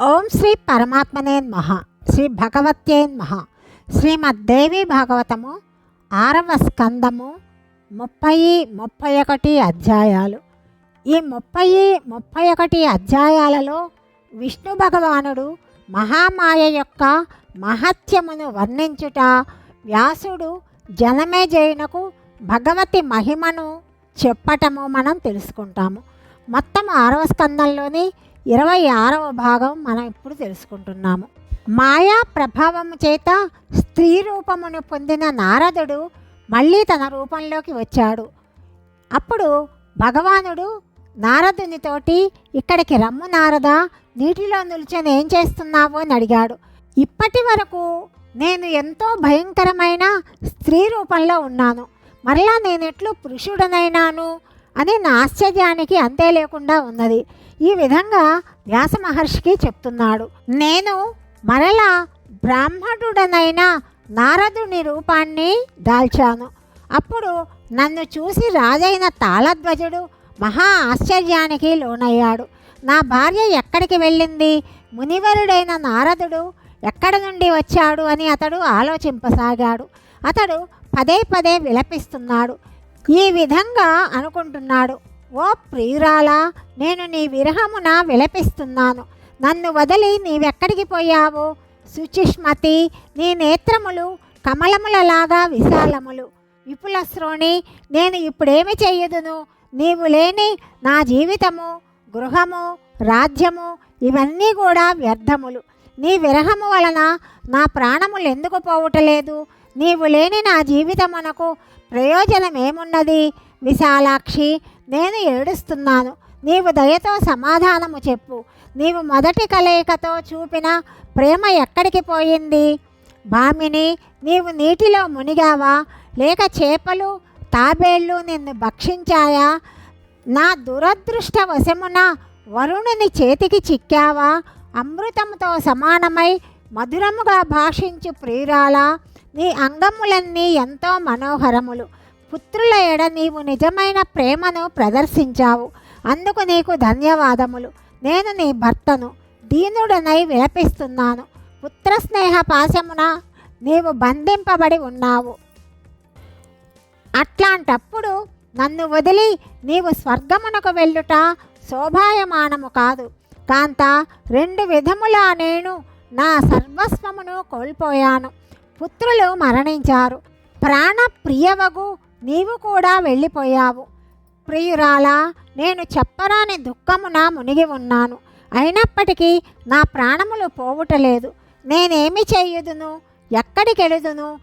ఓం శ్రీ పరమాత్మనే మహ శ్రీ భగవత్యే మహ శ్రీమద్దేవి భాగవతము ఆరవ స్కందము ముప్పై ముప్పై ఒకటి అధ్యాయాలు. ఈ ముప్పై ముప్పై ఒకటి అధ్యాయాలలో విష్ణు భగవానుడు మహామాయ యొక్క మహత్యమును వర్ణించుట వ్యాసుడు జనమేజయునకు భగవతి మహిమను చెప్పటము మనం తెలుసుకుంటాము. మొత్తం ఆరవ స్కందంలోని ఇరవై ఆరవ భాగం మనం ఇప్పుడు తెలుసుకుంటున్నాము. మాయా ప్రభావము చేత స్త్రీ రూపమును పొందిన నారదుడు మళ్ళీ తన రూపంలోకి వచ్చాడు. అప్పుడు భగవానుడు నారదునితోటి ఇక్కడికి రమ్ము నారద నీటిలో నిల్చొని ఏం చేస్తున్నావు అని అడిగాడు. ఇప్పటి వరకు నేను ఎంతో భయంకరమైన స్త్రీ రూపంలో ఉన్నాను. మరలా నేనెట్లు పురుషుడనైనాను? అని నా ఆశ్చర్యానికి అంతే లేకుండా ఉన్నది. ఈ విధంగా వ్యాస మహర్షికి చెప్తున్నాడు. నేను మరలా బ్రాహ్మణుడనైన నారదుని రూపాన్ని దాల్చాను. అప్పుడు నన్ను చూసి రాజైన తాళధ్వజుడు మహా ఆశ్చర్యానికి లోనయ్యాడు. నా భార్య ఎక్కడికి వెళ్ళింది? మునివరుడైన నారదుడు ఎక్కడి నుండి వచ్చాడు అని అతడు ఆలోచింపసాగాడు. అతడు పదే పదే విలపిస్తున్నాడు. ఈ విధంగా అనుకుంటున్నాడు. ఓ ప్రియురాలా నేను నీ విరహమున విలపిస్తున్నాను. నన్ను వదిలి నీవెక్కడికి పోయావు? సుచిష్మతి నీ నేత్రములు కమలములలాగా విశాలములు. విపుల శ్రోణి నేను ఇప్పుడేమి చెయ్యదును నీవు లేని నా జీవితము గృహము రాజ్యము ఇవన్నీ కూడా వ్యర్థములు. నీ విరహము వలన నా ప్రాణములు ఎందుకు పోవటలేదు? నీవు లేని నా జీవితమునకు ప్రయోజనం ఏమున్నది విశాలాక్షి నేను ఏడుస్తున్నాను. నీవు దయతో సమాధానము చెప్పు. నీవు మొదటి కలయికతో చూపిన ప్రేమ ఎక్కడికి పోయింది? భామిని నీవు నీటిలో మునిగావా? లేక చేపలు తాబేళ్ళు నిన్ను భక్షించాయా? నా దురదృష్ట వశమున వరుణుని చేతికి చిక్కావా? అమృతముతో సమానమై మధురముగా భాషించు ప్రియురాలా? నీ అంగములన్నీ ఎంతో మనోహరములు. పుత్రుల ఎడ నీవు నిజమైన ప్రేమను ప్రదర్శించావు. అందుకు నీకు ధన్యవాదములు. నేను నీ భర్తను దీనుడనై విలపిస్తున్నాను. పుత్రస్నేహ పాశమున నీవు బంధింపబడి ఉన్నావు. అట్లాంటప్పుడు నన్ను వదిలి నీవు స్వర్గమునకు వెళ్ళుట శోభాయమానము కాదు. కాంత రెండు విధములా నేను నా సర్వస్వమును కోల్పోయాను. పుత్రులు మరణించారు. ప్రాణ ప్రియవగు నీవు కూడా వెళ్ళిపోయావు. ప్రియురాలా నేను చెప్పరాని దుఃఖమున మునిగి ఉన్నాను. అయినప్పటికీ నా ప్రాణములు పోవుటలేదు. నేనేమి చేయుదును? ఎక్కడికెడుదును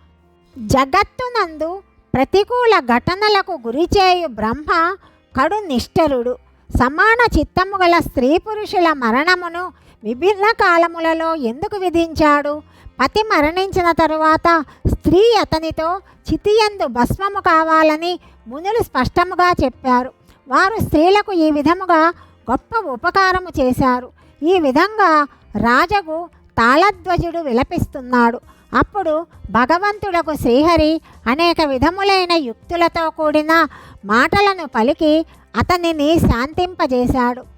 జగత్తునందు ప్రతికూల ఘటనలకు గురిచేయు బ్రహ్మ కడు నిష్ఠరుడు. సమాన చిత్తము గల స్త్రీ పురుషుల మరణమును విభిన్న కాలములలో ఎందుకు విధించాడు? పతి మరణించిన తరువాత స్త్రీ అతనితో చితియందు భస్మము కావాలని మునులు స్పష్టముగా చెప్పారు. వారు స్త్రీలకు ఈ విధముగా గొప్ప ఉపకారము చేశారు. ఈ విధంగా రాజగు తాళధ్వజుడు విలపిస్తున్నాడు. అప్పుడు భగవంతుడకు శ్రీహరి అనేక విధములైన యుక్తులతో కూడిన మాటలను పలికి అతనిని శాంతింపజేశాడు.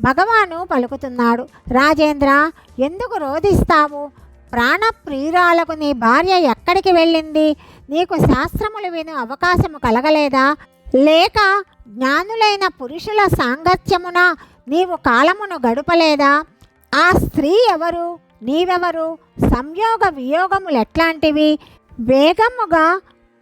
భగవాను పలుకుతున్నాడు. రాజేంద్ర ఎందుకు రోధిస్తావు? ప్రాణప్రియురాలకు నీ భార్య ఎక్కడికి వెళ్ళింది? నీకు శాస్త్రములు విను అవకాశము కలగలేదా? లేక జ్ఞానులైన పురుషుల సాంగత్యమున నీవు కాలమును గడుపలేదా? ఆ స్త్రీ ఎవరు? నీవెవరు? సంయోగ వియోగములు ఎట్లాంటివి? వేగముగా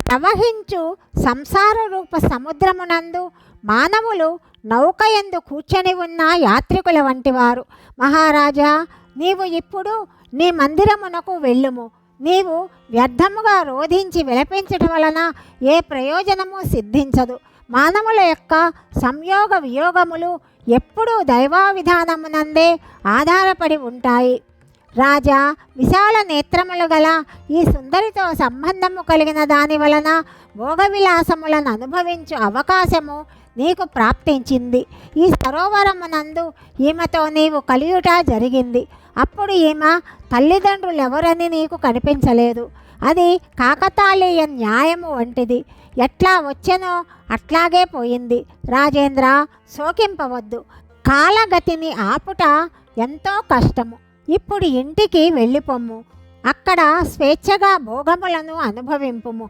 ప్రవహించు సంసార రూప సముద్రమునందు మానవులు నౌకయందు కూర్చొని ఉన్న యాత్రికుల వంటివారు మహారాజా నీవు ఇప్పుడు నీ మందిరమునకు వెళ్ళుము. నీవు వ్యర్థముగా రోధించి విలపించటం వలన ఏ ప్రయోజనము సిద్ధించదు. మానవుల యొక్క సంయోగ వియోగములు ఎప్పుడూ దైవావిధానమునందే ఆధారపడి ఉంటాయి. రాజా విశాల నేత్రములు గల ఈ సుందరితో సంబంధము కలిగిన దాని వలన భోగవిలాసములను అనుభవించు అవకాశము నీకు ప్రాప్తించింది. ఈ సరోవరమునందు ఈమెతో నీవు కలియుట జరిగింది. అప్పుడు ఈమె తల్లిదండ్రులు ఎవరని నీకు కనిపించలేదు. అది కాకతాళీయ న్యాయము వంటిది. ఎట్లా వచ్చెనో అట్లాగే పోయింది. రాజేంద్ర శోకింపవద్దు. కాలగతిని ఆపుట ఎంతో కష్టము. ఇప్పుడు ఇంటికి వెళ్ళిపోమ్ము. అక్కడ స్వేచ్ఛగా భోగములను అనుభవింపుము.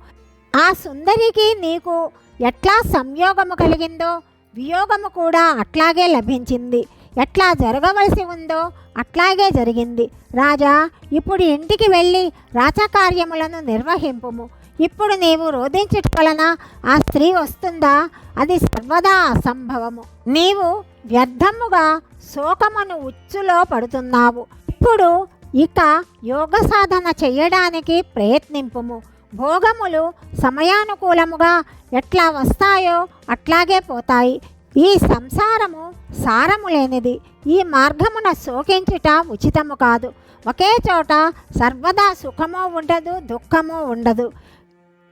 ఆ సుందరికి నీకు ఎట్లా సంయోగము కలిగిందో వియోగము కూడా అట్లాగే లభించింది. ఎట్లా జరగవలసి ఉందో అట్లాగే జరిగింది. రాజా ఇప్పుడు ఇంటికి వెళ్ళి రాచకార్యములను నిర్వహింపుము. ఇప్పుడు నీవు రోధించట వలన ఆ స్త్రీ వస్తుందా? అది సర్వదా అసంభవము. నీవు వ్యర్థముగా శోకమును ఉచ్చులో పడుతున్నావు. ఇప్పుడు ఇక యోగ సాధన చేయడానికి ప్రయత్నింపుము. భోగములు సమయానుకూలముగా ఎట్లా వస్తాయో అట్లాగే పోతాయి. ఈ సంసారము సారము లేనిది ఈ మార్గమున శోకించుట ఉచితము కాదు. ఒకే చోట సర్వదా సుఖము ఉండదు దుఃఖము ఉండదు.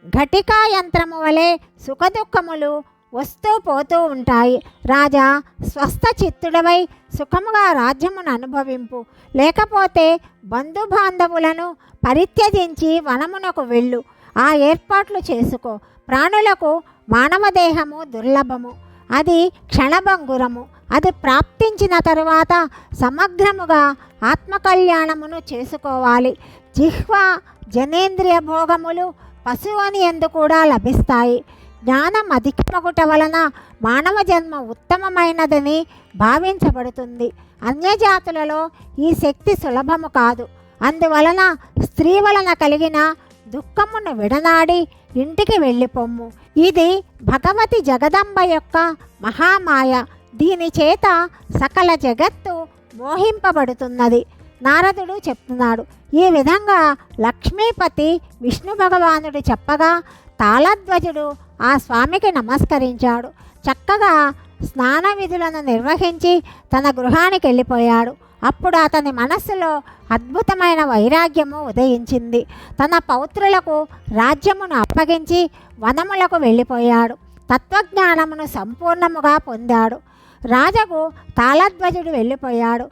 ఘటికా యంత్రము వలె సుఖదుఖములు వస్తూ పోతూ ఉంటాయి. రాజా స్వస్థ చిత్తుడవై సుఖముగా రాజ్యమును అనుభవింపు. లేకపోతే బంధుబాంధవులను పరిత్యజించి వనమునకు వెళ్ళు. ఆ ఏర్పాట్లు చేసుకో. ప్రాణులకు మానవ దేహము దుర్లభము. అది క్షణభంగురము. అది ప్రాప్తించిన తరువాత సమగ్రముగా ఆత్మకళ్యాణమును చేసుకోవాలి. జిహ్వ జనేంద్రియ భోగములు పశువుని ఎందు కూడా లభిస్తాయి. జ్ఞానం అధికమగుట వలన మానవ జన్మ ఉత్తమమైనదని భావించబడుతుంది. అన్యజాతులలో ఈ శక్తి సులభము కాదు. అందువలన స్త్రీ వలన కలిగిన దుఃఖమును విడనాడి ఇంటికి వెళ్ళిపోమ్ము. ఇది భగవతి జగదంబ యొక్క మహామాయ. దీని చేత సకల జగత్తు మోహింపబడుతున్నది. నారదుడు చెప్తున్నాడు ఈ విధంగా లక్ష్మీపతి విష్ణు భగవానుడు చెప్పగా తాళధ్వజుడు ఆ స్వామికి నమస్కరించాడు. చక్కగా స్నాన విధులను నిర్వహించి తన గృహానికి వెళ్ళిపోయాడు. అప్పుడు అతని మనస్సులో అద్భుతమైన వైరాగ్యము ఉదయించింది. తన పౌత్రులకు రాజ్యమును అప్పగించి వనములకు వెళ్ళిపోయాడు. తత్వజ్ఞానమును సంపూర్ణముగా పొందాడు. రాజకు తాళధ్వజుడు వెళ్ళిపోయాడు.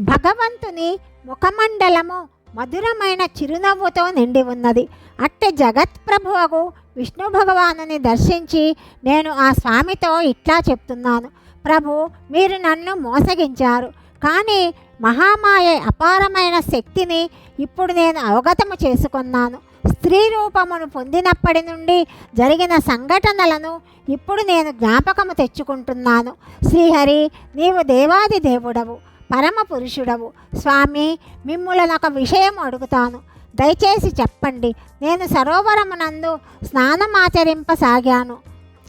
భగవంతుని ముఖమండలము మధురమైన చిరునవ్వుతో నిండి ఉన్నది. అట్టి జగత్ప్రభువకు విష్ణు భగవానుని దర్శించి నేను ఆ స్వామితో ఇట్లా చెప్తున్నాను. ప్రభు మీరు నన్ను మోసగించారు. కానీ మహామాయ అపారమైన శక్తిని ఇప్పుడు నేను అవగతము చేసుకున్నాను. స్త్రీ రూపమును పొందినప్పటి నుండి జరిగిన సంఘటనలను ఇప్పుడు నేను జ్ఞాపకము తెచ్చుకుంటున్నాను. శ్రీహరి నీవు దేవాది దేవుడవు పరమ పురుషుడవు. స్వామి మిమ్ములను ఒక విషయం అడుగుతాను. దయచేసి చెప్పండి. నేను సరోవరమునందు స్నానమాచరింపసాగాను.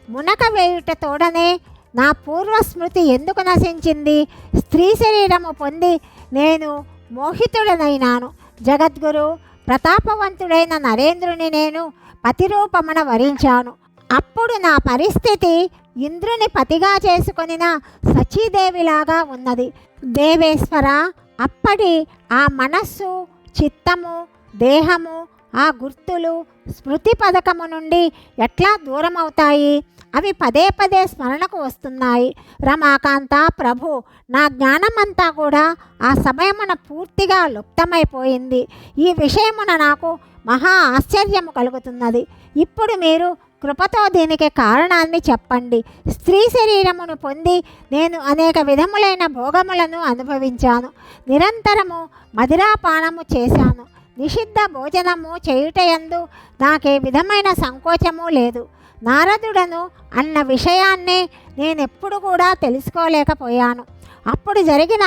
మునక వేయుట తోడనే నా పూర్వస్మృతి ఎందుకు నశించింది? స్త్రీ శరీరము పొంది నేను మోహితుడనైనాను. జగద్గురు ప్రతాపవంతుడైన నరేంద్రుని నేను పతిరూపమున వరించాను. అప్పుడు నా పరిస్థితి ఇంద్రుని పతిగా చేసుకొనిన సచీదేవిలాగా ఉన్నది. దేవేశ్వర అప్పటి ఆ మనస్సు చిత్తము దేహము ఆ గుర్తులు స్మృతి పథకము నుండి ఎట్లా దూరం అవుతాయి అవి పదే పదే స్మరణకు వస్తున్నాయి. రమాకాంత ప్రభు నా జ్ఞానమంతా కూడా ఆ సమయమున పూర్తిగా లుప్తమైపోయింది. ఈ విషయమున నాకు మహా ఆశ్చర్యము కలుగుతున్నది. ఇప్పుడు మీరు కృపతో దీనికి కారణాన్ని చెప్పండి. స్త్రీ శరీరమును పొంది నేను అనేక విధములైన భోగములను అనుభవించాను. నిరంతరము మదిరాపానము చేశాను. నిషిద్ధ భోజనము చేయుటయందు నాకే విధమైన సంకోచము లేదు. నారదుడను అన్న విషయాన్నే నేనెప్పుడు కూడా తెలుసుకోలేకపోయాను. అప్పుడు జరిగిన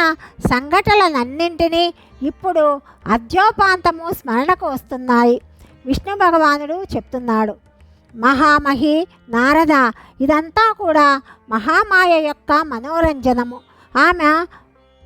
సంఘటనలన్నింటినీ ఇప్పుడు అద్యోపాంతము స్మరణకు వస్తున్నాయి. విష్ణు భగవానుడు చెప్తున్నాడు మహామహి నారద ఇదంతా కూడా మహామాయ యొక్క మనోరంజనము. ఆమె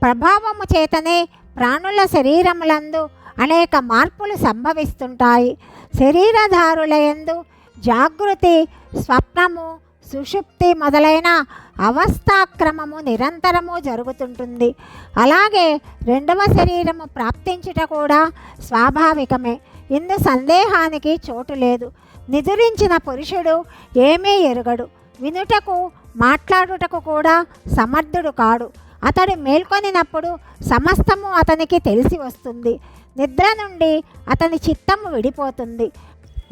ప్రభావము చేతనే ప్రాణుల శరీరములందు అనేక మార్పులు సంభవిస్తుంటాయి. శరీరధారులయందు జాగృతి స్వప్నము సుషుప్తి మొదలైన అవస్థాక్రమము నిరంతరము జరుగుతుంటుంది. అలాగే రెండవ శరీరము ప్రాప్తించుట కూడా స్వాభావికమే. ఇందు సందేహానికి చోటు లేదు. నిదురించిన పురుషుడు ఏమీ ఎరుగడు. వినుటకు మాట్లాడుటకు కూడా సమర్థుడు కాడు. అతడు మేల్కొనినప్పుడు సమస్తము అతనికి తెలిసి వస్తుంది. నిద్ర నుండి అతని చిత్తము విడిపోతుంది.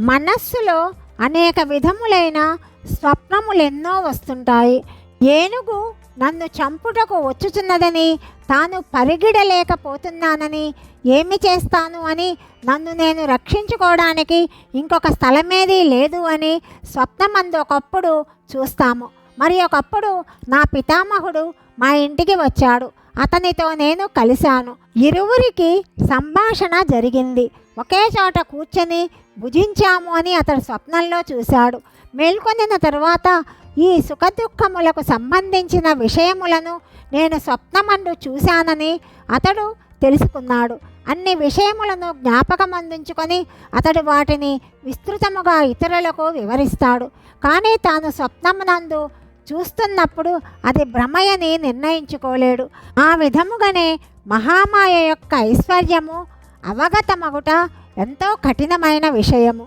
మనస్సులో అనేక విధములైన స్వప్నములెన్నో వస్తుంటాయి. ఏనుగు నన్ను చంపుటకు వచ్చుచున్నదని తాను పరిగిడలేకపోతున్నానని ఏమి చేస్తాను అని నన్ను నేను రక్షించుకోవడానికి ఇంకొక స్థలమేదీ లేదు అని స్వప్నమందు ఒకప్పుడు చూస్తాము. మరి ఒకప్పుడు నా పితామహుడు మా ఇంటికి వచ్చాడు. అతనితో నేను కలిశాను. ఇరువురికి సంభాషణ జరిగింది. ఒకే చోట కూర్చొని భుజించాము అని అతడు స్వప్నంలో చూశాడు. మేల్కొనిన తరువాత ఈ సుఖదుఖములకు సంబంధించిన విషయములను నేను స్వప్నమందు చూశానని అతడు తెలుసుకున్నాడు. అన్ని విషయములను జ్ఞాపకమందించుకొని అతడు వాటిని విస్తృతముగా ఇతరులకు వివరిస్తాడు. కానీ తాను స్వప్నమునందు చూస్తున్నప్పుడు అది భ్రమయని నిర్ణయించుకోలేడు. ఆ విధముగానే మహామాయ యొక్క ఐశ్వర్యము అవగతమగుట ఎంతో కఠినమైన విషయము.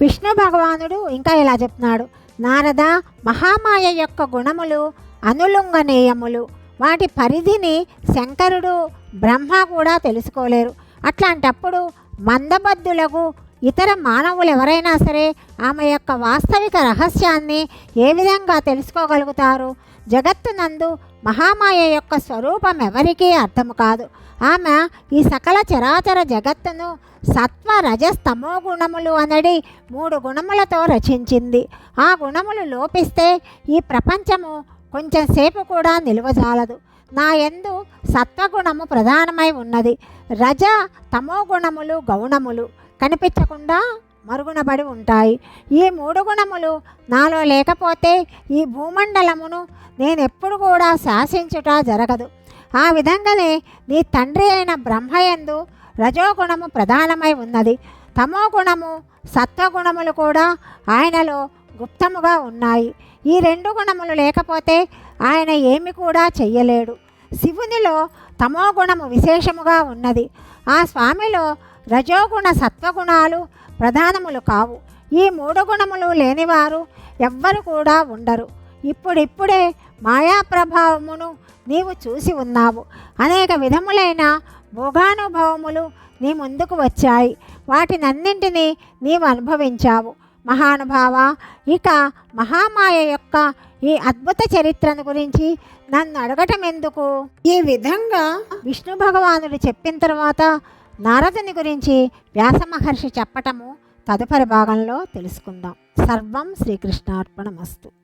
విష్ణు భగవానుడు ఇంకా ఇలా చెప్తున్నాడు. నారద మహామాయ యొక్క గుణములు అనులుంగనీయములు. వాటి పరిధిని శంకరుడు బ్రహ్మ కూడా తెలుసుకోలేరు. అట్లాంటప్పుడు మందబద్ధులకు ఇతర మానవులు ఎవరైనా సరే ఆమె యొక్క వాస్తవిక రహస్యాన్ని ఏ విధంగా తెలుసుకోగలుగుతారు? జగత్తునందు మహామాయ యొక్క స్వరూపం ఎవరికీ అర్థం కాదు. ఆమె ఈ సకల చరాచర జగత్తును సత్వ రజస్తమో గుణములు అనడి మూడు గుణములతో రచించింది. ఆ గుణములు లోపిస్తే ఈ ప్రపంచము కొంచెం సేపు కూడా నిలువజాలదు. నా యందు సత్వగుణము ప్రధానమై ఉన్నది. రజ తమోగుణములు గౌణములు. కనిపించకుండా మరుగునబడి ఉంటాయి. ఈ మూడు గుణములు నాలో లేకపోతే ఈ భూమండలమును నేను ఎప్పుడు కూడా శాసించుట జరగదు. ఆ విధంగానే నీ తండ్రి అయిన బ్రహ్మయందు రజోగుణము ప్రధానమై ఉన్నది. తమో గుణము సత్వగుణములు కూడా ఆయనలో గుప్తముగా ఉన్నాయి. ఈ రెండు గుణములు లేకపోతే ఆయన ఏమి కూడా చెయ్యలేడు. శివునిలో తమో గుణము విశేషముగా ఉన్నది. ఆ స్వామిలో రజోగుణ సత్వగుణాలు ప్రధానములు కావు. ఈ మూడు గుణములు లేనివారు ఎవ్వరు కూడా ఉండరు. ఇప్పుడిప్పుడే మాయా ప్రభావమును నీవు చూసి ఉన్నావు. అనేక విధములైన భోగానుభవములు నీ ముందుకు వచ్చాయి. వాటినన్నింటినీ నీవు అనుభవించావు. మహానుభావ ఇక మహామాయ యొక్క ఈ అద్భుత చరిత్రను గురించి నన్ను అడగటం ఎందుకు? ఈ విధంగా విష్ణు భగవానుడు చెప్పిన తర్వాత నారదుని గురించి వ్యాస మహర్షి చెప్పటము తదుపరి భాగంలో తెలుసుకుందాం. సర్వం శ్రీకృష్ణార్పణమస్తు.